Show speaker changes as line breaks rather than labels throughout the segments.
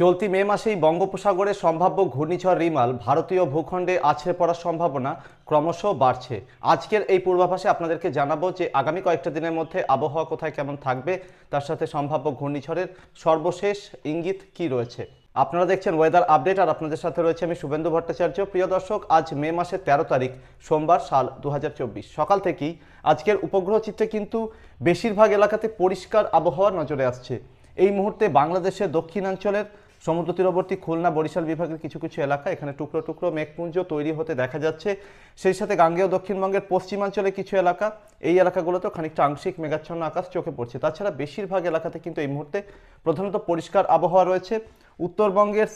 চলতি মে মাসেই বঙ্গোপসাগরে সম্ভাব্য ঘূর্ণিঝড় রিমাল ভারতীয় ভূখণ্ডে আছড়ে পড়ার সম্ভাবনা ক্রমশ বাড়ছে। আজকের এই পূর্বাভাসে আপনাদেরকে জানাব যে আগামী কয়েকটা দিনের মধ্যে আবহাওয়া কোথায় কেমন থাকবে, তার সাথে সম্ভাব্য ঘূর্ণিঝড়ের সর্বশেষ ইঙ্গিত কি রয়েছে। আপনারা দেখছেন ওয়েদার আপডেট, আর আপনাদের সাথে রয়েছে আমি শুভেন্দু ভট্টাচার্য। প্রিয় দর্শক, আজ মে মাসের তেরো তারিখ, সোমবার সাল দু হাজার চব্বিশ। সকাল থেকেই আজকের উপগ্রহ চিত্রে কিন্তু বেশিরভাগ এলাকাতে পরিষ্কার আবহাওয়া নজরে আসছে। এই মুহূর্তে বাংলাদেশের দক্ষিণাঞ্চলের সমুদ্র তীরবর্তী খুলনা বরিশাল বিভাগের কিছু কিছু এলাকা, এখানে টুকরো টুকরো মেঘপুঞ্জ তৈরি হতে দেখা যাচ্ছে। সেই সাথে গাঙ্গেয় দক্ষিণবঙ্গের পশ্চিমাঞ্চলে কিছু এলাকা, এই এলাকাগুলোতেও খানিকটা আংশিক মেঘাচ্ছন্ন আকাশ চোখে পড়ছে। তাছাড়া বেশিরভাগ এলাকাতে কিন্তু এই মুহূর্তে প্রধানত পরিষ্কার আবহাওয়া রয়েছে। উত্তরবঙ্গের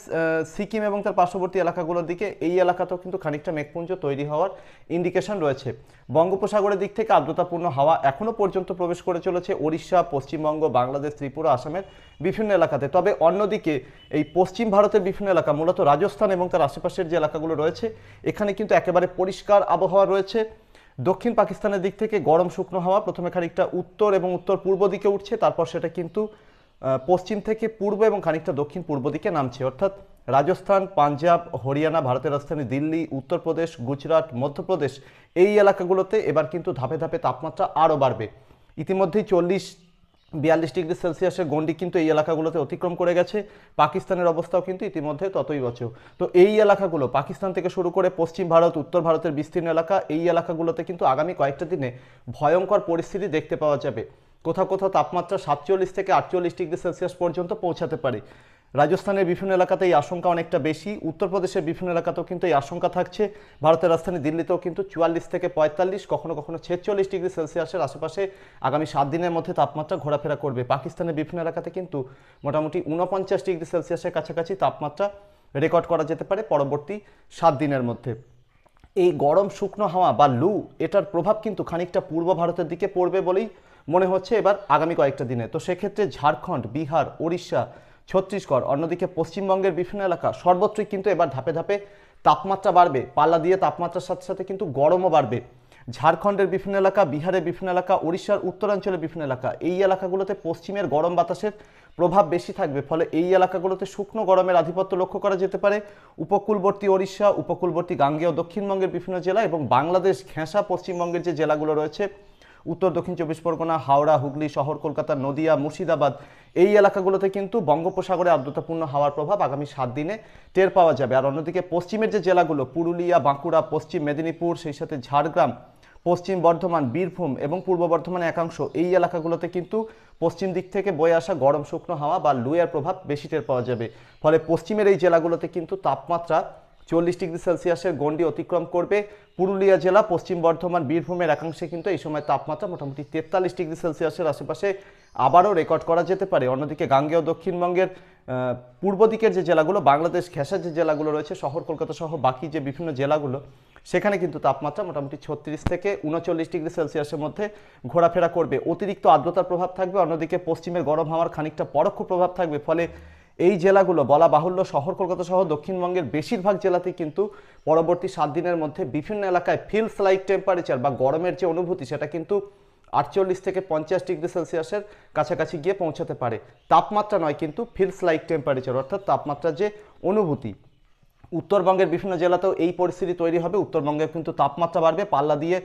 সিকিম এবং তার পার্শ্ববর্তী এলাকাগুলোর দিকে এই এলাকাতেও কিন্তু খানিকটা মেঘপুঞ্জ তৈরি হওয়ার ইন্ডিকেশন রয়েছে। বঙ্গোপসাগরের দিক থেকে আর্দ্রতাপূর্ণ হাওয়া এখনও পর্যন্ত প্রবেশ করে চলেছে ওড়িশা, পশ্চিমবঙ্গ, বাংলাদেশ, ত্রিপুরা, আসামের বিভিন্ন এলাকাতে। তবে অন্যদিকে এই পশ্চিম ভারতের বিভিন্ন এলাকা, মূলত রাজস্থান এবং তার আশেপাশের যে এলাকাগুলো রয়েছে, এখানে কিন্তু একেবারে পরিষ্কার আবহাওয়া রয়েছে। দক্ষিণ পাকিস্তানের দিক থেকে গরম শুকনো হাওয়া, প্রথমে খানিকটা উত্তর এবং উত্তর পূর্ব দিকে উঠছে, তারপর সেটা কিন্তু পশ্চিম থেকে পূর্ব এবং খানিকটা দক্ষিণ পূর্ব দিকে নামছে। অর্থাৎ রাজস্থান, পাঞ্জাব, হরিয়ানা, ভারতের রাজধানী দিল্লি, উত্তরপ্রদেশ, গুজরাট, মধ্যপ্রদেশ এই এলাকাগুলোতে এবার কিন্তু ধাপে ধাপে তাপমাত্রা আরও বাড়বে। ইতিমধ্যেই চল্লিশ, বিয়াল্লিশ ডিগ্রি সেলসিয়াসের গন্ডি কিন্তু এই এলাকাগুলোতে অতিক্রম করে গেছে। পাকিস্তানের অবস্থাও কিন্তু ইতিমধ্যে ততই বছর। তো এই এলাকাগুলো, পাকিস্তান থেকে শুরু করে পশ্চিম ভারত, উত্তর ভারতের বিস্তীর্ণ এলাকা, এই এলাকাগুলোতে কিন্তু আগামী কয়েকটা দিনে ভয়ঙ্কর পরিস্থিতি দেখতে পাওয়া যাবে। কোথাও কোথাও তাপমাত্রা সাতচল্লিশ থেকে আটচল্লিশ ডিগ্রি সেলসিয়াস পর্যন্ত পৌঁছাতে পারে। রাজস্থানের বিভিন্ন এলাকাতে এই আশঙ্কা অনেকটা বেশি। উত্তরপ্রদেশের বিভিন্ন এলাকাতেও কিন্তু এই আশঙ্কা থাকছে। ভারতের রাজধানী দিল্লিতেও কিন্তু চুয়াল্লিশ থেকে পঁয়তাল্লিশ, কখনো কখনো ছেচল্লিশ ডিগ্রি সেলসিয়াসের আশেপাশে আগামী সাত দিনের মধ্যে তাপমাত্রা ঘোরাফেরা করবে। পাকিস্তানের বিভিন্ন এলাকাতে কিন্তু মোটামুটি উনপঞ্চাশ ডিগ্রি সেলসিয়াসের কাছাকাছি তাপমাত্রা রেকর্ড করা যেতে পারে পরবর্তী সাত দিনের মধ্যে। এই গরম শুকনো হাওয়া বা লু, এটার প্রভাব কিন্তু খানিকটা পূর্ব ভারতের দিকে পড়বে বলেই মনে হচ্ছে এবার আগামী কয়েকটা দিনে। তো সেক্ষেত্রে ঝাড়খণ্ড, বিহার, ওড়িশা, ছত্তিশগড়, অন্যদিকে পশ্চিমবঙ্গের বিভিন্ন এলাকা সর্বত্রই কিন্তু এবার ধাপে ধাপে তাপমাত্রা বাড়বে। পাল্লা দিয়ে তাপমাত্রার সাথে সাথে কিন্তু গরমও বাড়বে। ঝাড়খণ্ডের বিভিন্ন এলাকা, বিহারের বিভিন্ন এলাকা, ওড়িশার উত্তরাঞ্চলের বিভিন্ন এলাকা, এই এলাকাগুলোতে পশ্চিমের গরম বাতাসের প্রভাব বেশি থাকবে, ফলে এই এলাকাগুলোতে শুকনো গরমের আধিপত্য লক্ষ্য করা যেতে পারে। উপকূলবর্তী ওড়িশা, উপকূলবর্তী গাঙ্গেয়, দক্ষিণবঙ্গের বিভিন্ন জেলা এবং বাংলাদেশ ঘেঁষা পশ্চিমবঙ্গের যে জেলাগুলো রয়েছে, উত্তর, দক্ষিণ চব্বিশ পরগনা, হাওড়া, হুগলি, শহর, কলকাতা, নদিয়া, মুর্শিদাবাদ, এই এলাকাগুলোতে কিন্তু বঙ্গোপসাগরে আর্দ্রতাপূর্ণ হাওয়ার প্রভাব আগামী সাত দিনে টের পাওয়া যাবে। আর অন্যদিকে পশ্চিমের যে জেলাগুলো, পুরুলিয়া, বাঁকুড়া, পশ্চিম মেদিনীপুর, সেই সাথে ঝাড়গ্রাম পশ্চিম বর্ধমান, বীরভূম এবং পূর্ব বর্ধমানের একাংশ এই এলাকাগুলোতে কিন্তু পশ্চিম দিক থেকে বয়ে আসা গরম শুকনো হাওয়া বা লুয়ের প্রভাব বেশি টের পাওয়া যাবে। ফলে পশ্চিমের এই জেলাগুলোতে কিন্তু তাপমাত্রা চল্লিশ ডিগ্রি সেলসিয়াসের গণ্ডি অতিক্রম করবে। পুরুলিয়া জেলা, পশ্চিম বর্ধমান, বীরভূমের একাংশে কিন্তু এই সময় তাপমাত্রা মোটামুটি তেতাল্লিশ ডিগ্রি সেলসিয়াসের আশেপাশে আবারও রেকর্ড করা যেতে পারে। অন্যদিকে গাঙ্গেয় দক্ষিণবঙ্গের পূর্ব দিকের যে জেলাগুলো, বাংলাদেশ ঘেঁষার যে জেলাগুলো রয়েছে, শহর কলকাতা সহ বাকি যে বিভিন্ন জেলাগুলো সেখানে কিন্তু তাপমাত্রা মোটামুটি ছত্রিশ থেকে উনচল্লিশ ডিগ্রি সেলসিয়াসের মধ্যে ঘোরাফেরা করবে। অতিরিক্ত আর্দ্রতার প্রভাব থাকবে, অন্যদিকে পশ্চিমের গরম হাওয়ার খানিকটা পরোক্ষ প্রভাব থাকবে। ফলে এই জেলাগুলো, বলা বাহুল্য শহর কলকাতা সহ দক্ষিণবঙ্গের বেশিরভাগ জেলাতেই কিন্তু পরবর্তী সাত দিনের মধ্যে বিভিন্ন এলাকায় ফিলস লাইক টেম্পারেচার বা গরমের যে অনুভূতি, সেটা কিন্তু আটচল্লিশ থেকে পঞ্চাশ ডিগ্রি সেলসিয়াসের কাছাকাছি গিয়ে পৌঁছাতে পারে। তাপমাত্রা নয়, কিন্তু ফিলস লাইক টেম্পারেচার অর্থাৎ তাপমাত্রার যে অনুভূতি। উত্তরবঙ্গের বিভিন্ন জেলাতেও এই পরিস্থিতি তৈরি হবে। উত্তরবঙ্গে কিন্তু তাপমাত্রা বাড়বে, পাল্লা দিয়ে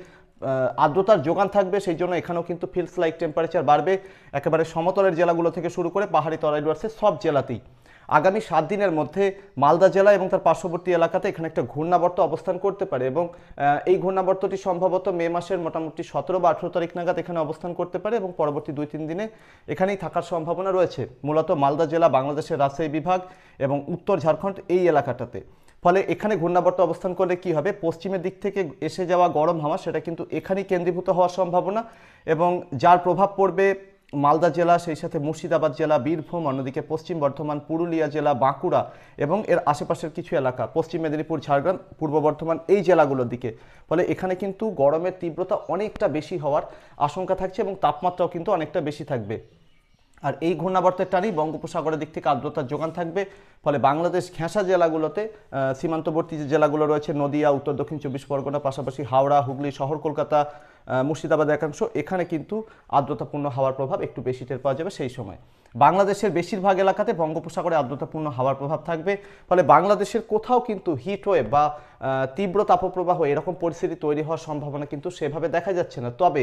আর্দ্রতার যোগান থাকবে, সেই জন্য এখানেও কিন্তু ফিলস লাইক টেম্পারেচার বাড়বে। একেবারে সমতলের জেলাগুলো থেকে শুরু করে পাহাড়ি তলাই ডুয়ার্সের সব জেলাতেই। আগামী সাত দিনের মধ্যে মালদা জেলা এবং তার পার্শ্ববর্তী এলাকাতে এখানে একটা ঘূর্ণাবর্ত অবস্থান করতে পারে এবং এই ঘূর্ণাবর্তটি সম্ভবত মে মাসের মোটামুটি সতেরো বা আঠেরো তারিখ নাগাদ এখানে অবস্থান করতে পারে এবং পরবর্তী দুই তিন দিনে এখানেই থাকার সম্ভাবনা রয়েছে। মূলত মালদা জেলা, বাংলাদেশের রাজশাহী বিভাগ এবং উত্তর ঝাড়খণ্ড এই এলাকাটাতে। ফলে এখানে ঘূর্ণাবর্ত অবস্থান করলে কি হবে? পশ্চিমের দিক থেকে এসে যাওয়া গরম হাওয়া সেটা কিন্তু এখানেই কেন্দ্রীভূত হওয়ার সম্ভাবনা এবং যার প্রভাব পড়বে মালদা জেলা, সেই সাথে মুর্শিদাবাদ জেলা, বীরভূম, অন্যদিকে পশ্চিম বর্ধমান, পুরুলিয়া জেলা, বাঁকুড়া এবং এর আশেপাশের কিছু এলাকা, পশ্চিম মেদিনীপুর, ঝাড়গ্রাম, পূর্ব বর্ধমান, এই জেলাগুলোর দিকে। ফলে এখানে কিন্তু গরমের তীব্রতা অনেকটা বেশি হওয়ার আশঙ্কা থাকছে এবং তাপমাত্রাও কিন্তু অনেকটা বেশি থাকবে। আর এই ঘূর্ণাবর্তের টানেই বঙ্গোপসাগরের দিক থেকে আর্দ্রতার যোগান থাকবে। ফলে বাংলাদেশ ঘেঁষা জেলাগুলোতে সীমান্তবর্তী যে জেলাগুলো রয়েছে, নদিয়া, উত্তর দক্ষিণ চব্বিশ পরগনা, পাশাপাশি হাওড়া, হুগলি, শহর কলকাতা মুর্শিদাবাদের একাংশ, এখানে কিন্তু আর্দ্রতাপূর্ণ হাওয়ার প্রভাব একটু বেশি টের পাওয়া যাবে সেই সময়। বাংলাদেশের বেশিরভাগ এলাকাতে বঙ্গোপসাগরে আর্দ্রতাপূর্ণ হাওয়ার প্রভাব থাকবে, ফলে বাংলাদেশের কোথাও কিন্তু হিট ওয়েভ বা তীব্র তাপপ্রবাহ এরকম পরিস্থিতি তৈরি হওয়ার সম্ভাবনা কিন্তু সেভাবে দেখা যাচ্ছে না। তবে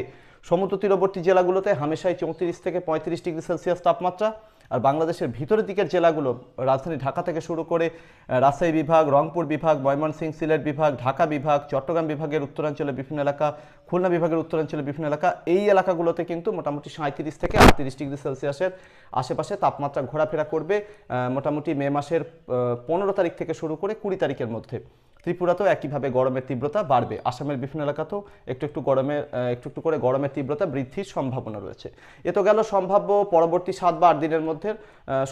সমুদ্র তীরবর্তী জেলাগুলোতে হামেশাই চৌত্রিশ থেকে পঁয়ত্রিশ ডিগ্রি সেলসিয়াস তাপমাত্রা আর বাংলাদেশের ভিতরের দিকের জেলাগুলো, রাজধানী ঢাকা থেকে শুরু করে রাজশাহী বিভাগ, রংপুর বিভাগ, ময়মনসিংহ, সিলেট বিভাগ, ঢাকা বিভাগ, চট্টগ্রাম বিভাগের উত্তরাঞ্চলে বিভিন্ন এলাকা, খুলনা বিভাগের উত্তরাঞ্চলে বিভিন্ন এলাকা, এই এলাকাগুলোতে কিন্তু মোটামুটি সাঁত্রিশ থেকে আটত্রিশ ডিগ্রি সেলসিয়াসের আশেপাশে তাপমাত্রা ঘোরাফেরা করবে মোটামুটি মে মাসের পনেরো তারিখ থেকে শুরু করে কুড়ি তারিখের মধ্যে। ত্রিপুরাতেও একইভাবে গরমের তীব্রতা বাড়বে। আসামের বিভিন্ন এলাকাতেও একটু একটু গরমের একটু একটু করে গরমের তীব্রতা বৃদ্ধির সম্ভাবনা রয়েছে। এ তো গেল সম্ভাব্য পরবর্তী সাত বা আট দিনের মধ্যে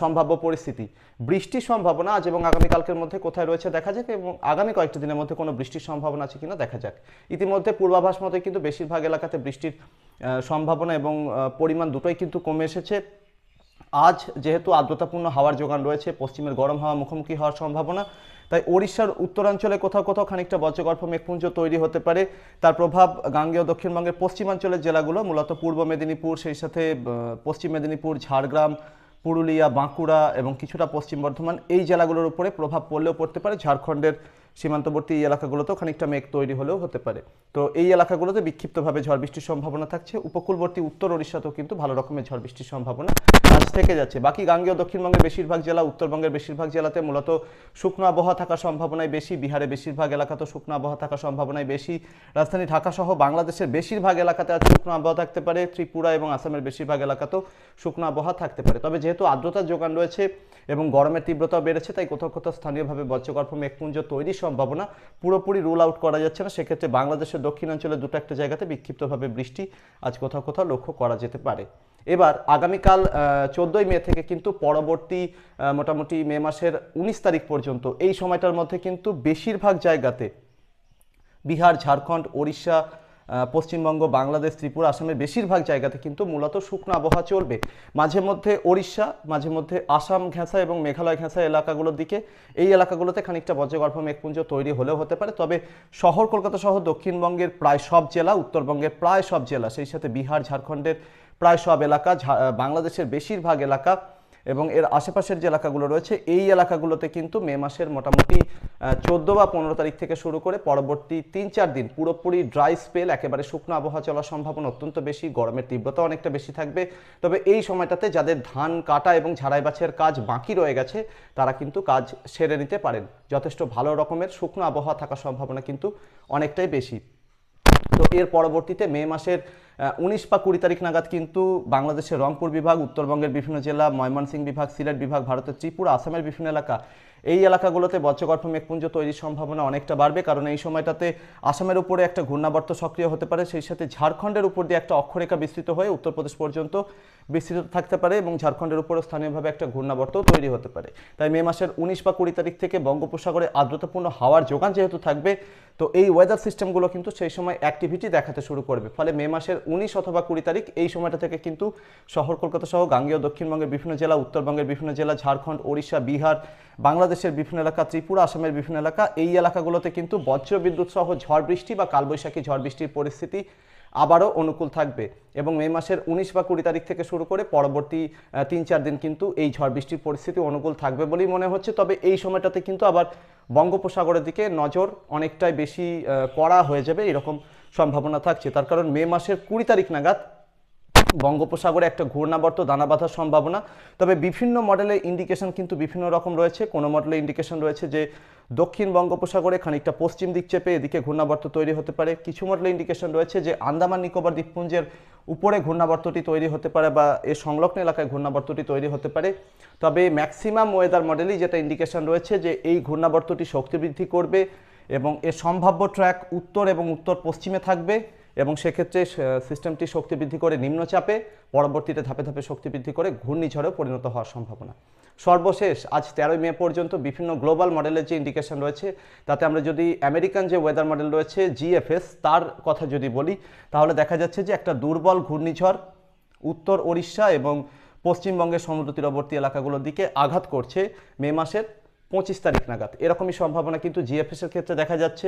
সম্ভাব্য পরিস্থিতি। বৃষ্টির সম্ভাবনা আজ এবং আগামীকালকের মধ্যে কোথায় রয়েছে দেখা যাক এবং আগামী কয়েকটি দিনের মধ্যে কোনো বৃষ্টির সম্ভাবনা আছে কিনা দেখা যাক। ইতিমধ্যে পূর্বাভাস মতে কিন্তু বেশিরভাগ এলাকাতে বৃষ্টির সম্ভাবনা এবং পরিমাণ দুটোই কিন্তু কমে এসেছে। আজ যেহেতু আর্দ্রতাপূর্ণ হাওয়ার যোগান রয়েছে, পশ্চিমের গরম হাওয়া মুখোমুখি হওয়ার সম্ভাবনা তাই ওড়িশার উত্তরাঞ্চলে কোথাও কোথাও খানিকটা বজ্রগর্ভ মেঘপুঞ্জ তৈরি হতে পারে। তার প্রভাব গাঙ্গেয় দক্ষিণবঙ্গের পশ্চিমাঞ্চলের জেলাগুলো, মূলত পূর্ব মেদিনীপুর, সেই সাথে পশ্চিম মেদিনীপুর, ঝাড়গ্রাম, পুরুলিয়া, বাঁকুড়া এবং কিছুটা পশ্চিম বর্ধমান এই জেলাগুলোর উপরে প্রভাব পড়লেও পড়তে পারে। ঝাড়খণ্ডের সীমান্তবর্তী এলাকাগুলোতেও খানিকটা মেঘ তৈরি হলেও হতে পারে। তো এই এলাকাগুলোতে বিক্ষিপ্তভাবে ঝড় বৃষ্টির সম্ভাবনা থাকছে। উপকূলবর্তী উত্তর ওড়িশাতেও কিন্তু ভালো রকমের ঝড় বৃষ্টির সম্ভাবনা আজ থেকে যাচ্ছে। বাকি গাঙ্গেয় দক্ষিণবঙ্গের বেশিরভাগ জেলা, উত্তরবঙ্গের বেশিরভাগ জেলাতে মূলত শুকনো আবহাওয়া থাকার সম্ভাবনাই বেশি। বিহারে বেশিরভাগ এলাকাতেও শুকনো আবহাওয়া থাকার সম্ভাবনায় বেশি। রাজধানী ঢাকা সহ বাংলাদেশের বেশিরভাগ এলাকাতে আজ শুকনো আবহাওয়া থাকতে পারে। ত্রিপুরা এবং আসামের বেশিরভাগ এলাকাতেও শুকনো আবহাওয়া থাকতে পারে। তবে যেহেতু আর্দ্রতার যোগান রয়েছে এবং গরমের তীব্রতাও বেড়েছে, তাই কোথাও কোথাও স্থানীয়ভাবে বজ্রগর্ভ মেঘপুঞ্জ তৈরির সম্ভাবনা। পুরোপুরি রুল আউট করা যাচ্ছে না, সেক্ষেত্রে বাংলাদেশের দক্ষিণাঞ্চলে দুটো একটা জায়গাতে বিক্ষিপ্তভাবে বৃষ্টি আজ কোথাও কোথাও লক্ষ্য করা যেতে পারে। এবার আগামীকাল চোদ্দোই মে থেকে কিন্তু পরবর্তী মোটামুটি মে মাসের উনিশ তারিখ পর্যন্ত এই সময়টার মধ্যে কিন্তু বেশিরভাগ জায়গাতে বিহার, ঝাড়খণ্ড, ওড়িশা পশ্চিমবঙ্গ, বাংলাদেশ, ত্রিপুরা আসামের বেশিরভাগ জায়গাতে কিন্তু মূলত শুকনো আবহাওয়া চলবে। মাঝে মধ্যে ওড়িশা, মাঝে মধ্যে আসাম ঘেঁষা এবং মেঘালয় ঘেঁষা এলাকাগুলোর দিকে। এই এলাকাগুলোতে খানিকটা বজ্রগর্ভ মেঘপুঞ্জ তৈরি হলেও হতে পারে। তবে শহর, কলকাতা সহ দক্ষিণবঙ্গের প্রায় সব জেলা, উত্তরবঙ্গের প্রায় সব জেলা, সেই সাথে বিহার, ঝাড়খণ্ডের প্রায় সব এলাকা বাংলাদেশের বেশিরভাগ এলাকা এবং এর আশেপাশের যে এলাকাগুলো রয়েছে, এই এলাকাগুলোতে কিন্তু মে মাসের মোটামুটি চোদ্দ বা পনেরো তারিখ থেকে শুরু করে পরবর্তী তিন চার দিন পুরোপুরি ড্রাই স্পেল, একেবারে শুকনো আবহাওয়া চলার সম্ভাবনা অত্যন্ত বেশি, গরমের তীব্রতা অনেকটা বেশি থাকবে। তবে এই সময়টাতে যাদের ধান কাটা এবং ঝাড়াই বাছের কাজ বাকি রয়ে গেছে, তারা কিন্তু কাজ সেরে নিতে পারেন। যথেষ্ট ভালো রকমের শুকনো আবহাওয়া থাকার সম্ভাবনা কিন্তু অনেকটাই বেশি। তো এর পরবর্তীতে মে মাসের উনিশ বা কুড়ি তারিখ নাগাদ কিন্তু বাংলাদেশের রংপুর বিভাগ, উত্তরবঙ্গের বিভিন্ন জেলা, ময়মনসিংহ বিভাগ, সিলেট বিভাগ, ভারতের ত্রিপুরা, আসামের বিভিন্ন এলাকা, এই এলাকাগুলোতে বজ্রগর্ভ মেঘপুঞ্জ তৈরির সম্ভাবনা অনেকটা বাড়বে কারণ এই সময়টাতে আসামের উপরে একটা ঘূর্ণাবর্ত সক্রিয় হতে পারে, সেই সাথে ঝাড়খণ্ডের উপর দিয়ে একটা অক্ষরেখা বিস্তৃত হয়ে উত্তরপ্রদেশ পর্যন্ত বিস্তৃত থাকতে পারে এবং ঝাড়খণ্ডের উপরে স্থানীয়ভাবে একটা ঘূর্ণাবর্ত তৈরি হতে পারে। তাই মে মাসের উনিশ বা কুড়ি তারিখ থেকে বঙ্গোপসাগরে আর্দ্রতাপূর্ণ হাওয়ার যোগান যেহেতু থাকবে, তো এই ওয়েদার সিস্টেমগুলো কিন্তু সেই সময় অ্যাক্টিভিটি দেখাতে শুরু করবে। ফলে মে মাসের উনিশ অথবা কুড়ি তারিখ, এই সময়টা থেকে কিন্তু শহর কলকাতা সহ গাঙ্গেয় দক্ষিণবঙ্গের বিভিন্ন জেলা, উত্তরবঙ্গের বিভিন্ন জেলা, ঝাড়খণ্ড, ওড়িশা, বিহার, বাংলাদেশের বিভিন্ন এলাকা, ত্রিপুরা, আসামের বিভিন্ন এলাকা, এই এলাকাগুলোতে কিন্তু বজ্র বিদ্যুৎ সহ ঝড় বৃষ্টি বা কালবৈশাখী ঝড় বৃষ্টির পরিস্থিতি আবারও অনুকূল থাকবে এবং মে মাসের উনিশ বা কুড়ি তারিখ থেকে শুরু করে পরবর্তী তিন চার দিন কিন্তু এই ঝড় বৃষ্টির পরিস্থিতি অনুকূল থাকবে বলেই মনে হচ্ছে। তবে এই সময়টাতে কিন্তু আবার বঙ্গোপসাগরের দিকে নজর অনেকটাই বেশি কড়া হয়ে যাবে। এরকম সম্ভাবনা থাকছে। তার কারণ মে মাসের কুড়ি তারিখ নাগাদ বঙ্গোপসাগরে একটা ঘূর্ণাবর্ত দানা বাঁধার সম্ভাবনা। তবে বিভিন্ন মডেলের ইন্ডিকেশন কিন্তু বিভিন্ন রকম রয়েছে। কোনো মডেলের ইন্ডিকেশন রয়েছে যে দক্ষিণ বঙ্গোপসাগরে খানিকটা পশ্চিম দিক চেপে এদিকে ঘূর্ণাবর্ত তৈরি হতে পারে। কিছু মডেলের ইন্ডিকেশন রয়েছে যে আন্দামান নিকোবর দ্বীপপুঞ্জের উপরে ঘূর্ণাবর্তটি তৈরি হতে পারে বা এর সংলগ্ন এলাকায় ঘূর্ণাবর্তটি তৈরি হতে পারে। তবে ম্যাক্সিমাম ওয়েদার মডেলই যেটা ইন্ডিকেশন রয়েছে যে এই ঘূর্ণাবর্তটি শক্তি বৃদ্ধি করবে। এবং এর সম্ভাব্য ট্র্যাক উত্তর এবং উত্তর পশ্চিমে থাকবে এবং সেক্ষেত্রে সিস্টেমটি শক্তি বৃদ্ধি করে নিম্নচাপে, পরবর্তীতে ধাপে ধাপে শক্তি বৃদ্ধি করে ঘূর্ণিঝড়েও পরিণত হওয়ার সম্ভাবনা। সর্বশেষ, আজ তেরোই মে পর্যন্ত বিভিন্ন গ্লোবাল মডেলের যে ইন্ডিকেশন রয়েছে, তাতে আমরা যদি আমেরিকান যে ওয়েদার মডেল রয়েছে জিএফএস তার কথা যদি বলি, তাহলে দেখা যাচ্ছে যে একটা দুর্বল ঘূর্ণিঝড় উত্তর ওড়িশা এবং পশ্চিমবঙ্গের সমুদ্র তীরবর্তী এলাকাগুলোর দিকে আঘাত করছে মে মাসের। পঁচিশ তারিখ নাগাদ। এরকমই সম্ভাবনা কিন্তু জিএফএসের ক্ষেত্রে দেখা যাচ্ছে।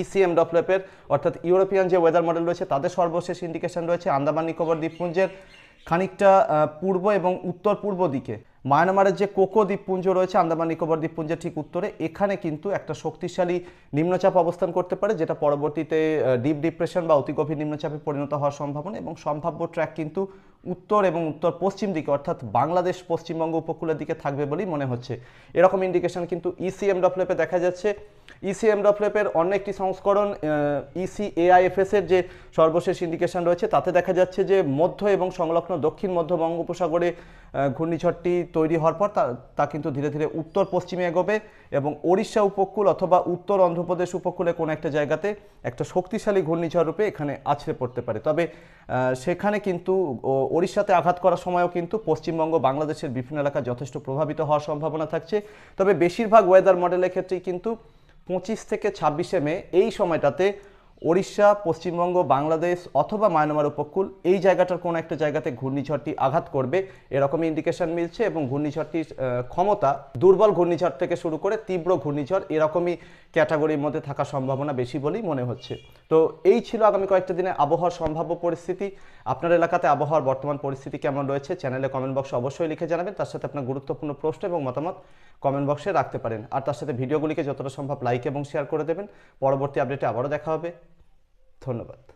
ইসিএম ডপলেপের অর্থাৎ ইউরোপিয়ান যে ওয়েদার মডেল রয়েছে, তাদের সর্বশেষ ইন্ডিকেশন রয়েছে আন্দামান নিকোবর দ্বীপপুঞ্জের খানিকটা পূর্ব এবং উত্তর পূর্ব দিকে। মায়ানমারের যে কোকো দ্বীপপুঞ্জ রয়েছে, আন্দামান নিকোবর দ্বীপপুঞ্জের ঠিক উত্তরে, এখানে কিন্তু একটা শক্তিশালী নিম্নচাপ অবস্থান করতে পারে, যেটা পরবর্তীতে ডিপ ডিপ্রেশন বা অতি গভীর নিম্নচাপে পরিণত হওয়ার সম্ভাবনা এবং সম্ভাব্য ট্র্যাক কিন্তু উত্তর এবং উত্তর পশ্চিম দিকে, অর্থাৎ বাংলাদেশ পশ্চিমবঙ্গ উপকূলের দিকে থাকবে বলেই মনে হচ্ছে। এরকম ইন্ডিকেশন কিন্তু ইসিএম ডপলেপে দেখা যাচ্ছে। ইসিএম ডপলেপের অন্য একটি সংস্করণ E ইসি এআইএফএস এর যে সর্বশেষ ইন্ডিকেশন রয়েছে, তাতে দেখা যাচ্ছে যে মধ্য এবং সংলগ্ন দক্ষিণ মধ্য বঙ্গোপসাগরে ঘূর্ণিঝড়টি তৈরি হওয়ার পর তা কিন্তু ধীরে ধীরে উত্তর পশ্চিমে এগোবে এবং ওড়িশা উপকূল অথবা উত্তর অন্ধ্রপ্রদেশ উপকূলে কোনো একটা জায়গাতে একটা শক্তিশালী ঘূর্ণিঝড় রূপে এখানে আছড়ে পড়তে পারে। তবে সেখানে কিন্তু ওড়িশাতে আঘাত করার সময়ও কিন্তু পশ্চিমবঙ্গ, বাংলাদেশের বিভিন্ন এলাকা যথেষ্ট প্রভাবিত হওয়ার সম্ভাবনা থাকছে। তবে বেশিরভাগ ওয়েদার মডেলের ক্ষেত্রেই কিন্তু পঁচিশ থেকে ছাব্বিশে মে এই সময়টাতে ওড়িশা, পশ্চিমবঙ্গ, বাংলাদেশ অথবা মায়ানমার উপকূল এই জায়গাটার কোনো একটা জায়গাতে ঘূর্ণিঝড়টি আঘাত করবে। এরকমই ইন্ডিকেশন মিলছে এবং ঘূর্ণিঝড়টির ক্ষমতা দুর্বল ঘূর্ণিঝড় থেকে শুরু করে তীব্র ঘূর্ণিঝড় এরকমই ক্যাটাগরির মধ্যে থাকার সম্ভাবনা বেশি বলেই মনে হচ্ছে। তো এই ছিল আগামী কয়েকটা দিনে আবহাওয়ার সম্ভাব্য পরিস্থিতি। আপনার এলাকাতে আবহাওয়ার বর্তমান পরিস্থিতি কেমন রয়েছে? চ্যানেলে কমেন্ট বক্সে অবশ্যই লিখে জানাবেন। তার সাথে আপনার গুরুত্বপূর্ণ প্রশ্ন এবং মতামত কমেন্ট বক্সে রাখতে পারেন। আর তার সাথে ভিডিওগুলিকে যতটা সম্ভব লাইক এবং শেয়ার করে দেবেন। পরবর্তী আপডেটে আবারও দেখা হবে। ধন্যবাদ।